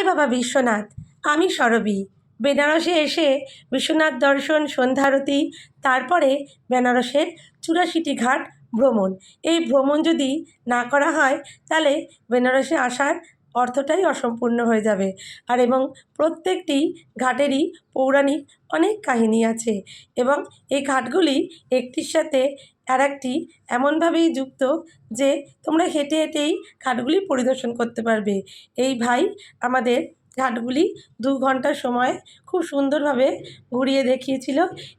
জয় বাবা বিশ্বনাথ। আমি সরবী। বেনারসে এসে বিশ্বনাথ দর্শন সন্ধ্যারতি তারপরে বেনারসের চুরাশিটি ঘাট ভ্রমণ। এই ভ্রমণ যদি না করা হয়, তাহলে বেনারসে আসার অর্থটাই অসম্পূর্ণ হয়ে যাবে। আর এবং প্রত্যেকটি ঘাটেরই পৌরাণিক অনেক কাহিনী আছে এবং এই ঘাটগুলি একটির সাথে আর একটি এমনভাবেই যুক্ত যে তোমরা হেঁটে হেঁটেই ঘাটগুলি পরিদর্শন করতে পারবে। এই ভাই আমাদের ঘাটগুলি দু ঘণ্টা সময় খুব সুন্দরভাবে ঘুরিয়ে দেখিয়েছিল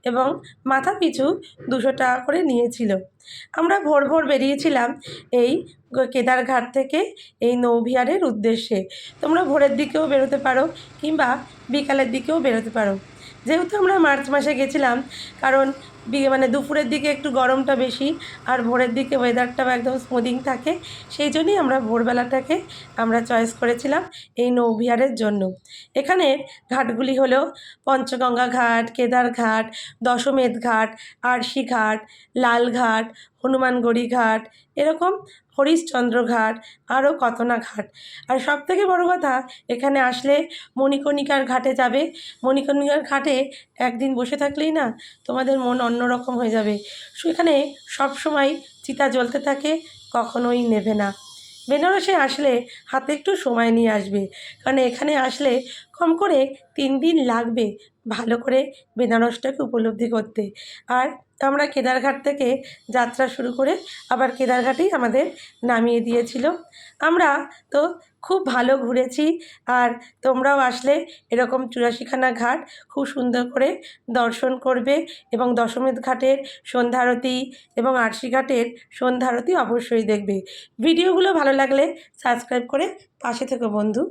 এবং মাথা পিছু দুশো টাকা করে নিয়েছিল। আমরা ভোর ভোর বেরিয়েছিলাম এই কেদারঘাট থেকে এই নৌবিহারের উদ্দেশ্যে। তোমরা ভোরের দিকেও বেরোতে পারো কিংবা বিকালের দিকেও বেরোতে পারো। যেহেতু আমরা মার্চ মাসে গেছিলাম, কারণ মানে দুপুরের দিকে একটু গরমটা বেশি আর ভোরের দিকে ওয়েদারটাও একদম স্মুদিং থাকে। সেই জন্যই আমরা ভোরবেলাটাকে আমরা চয়েস করেছিলাম এই নৌবিহারের জন্য। এখানের ঘাটগুলি হলো পঞ্চগঙ্গা ঘাট, কেদার ঘাট, দশমেধ ঘাট আরশি ঘাট লালঘাট হনুমানগড়ি ঘাট, এরকম হরিশচন্দ্র ঘাট, আরও কত না ঘাট। আর সব থেকে বড় কথা, এখানে আসলে মণিকর্ণিকার ঘাটে যাবে। মণিকর্ণিকার ঘাটে একদিন বসে থাকলেই না তোমাদের মন অন্যরকম হয়ে যাবে। সেখানে সবসময় চিতা জ্বলতে থাকে, কখনোই নেবে না। বেনারসে আসলে হাতে একটু সময় নিয়ে আসবে। কারণ এখানে আসলে কম করে তিন দিন লাগবে ভালো করে বেনারসটাকে উপলব্ধি করতে। আর আমরা কেদারঘাট থেকে যাত্রা শুরু করে আবার কেদারঘাটেই আমাদের নামিয়ে দিয়েছিল। আমরা তো খুব ভালো ঘুরেছি আর তোমরাও আসলে এরকম চুরাশিখানা ঘাট খুব সুন্দর করে দর্শন করবে এবং দশমেধ ঘাটের সন্ধ্যারতি এবং আরশি ঘাটের সন্ধ্যারতি অবশ্যই দেখবে। ভিডিওগুলো ভালো লাগলে সাবস্ক্রাইব করে পাশে থেকো বন্ধু।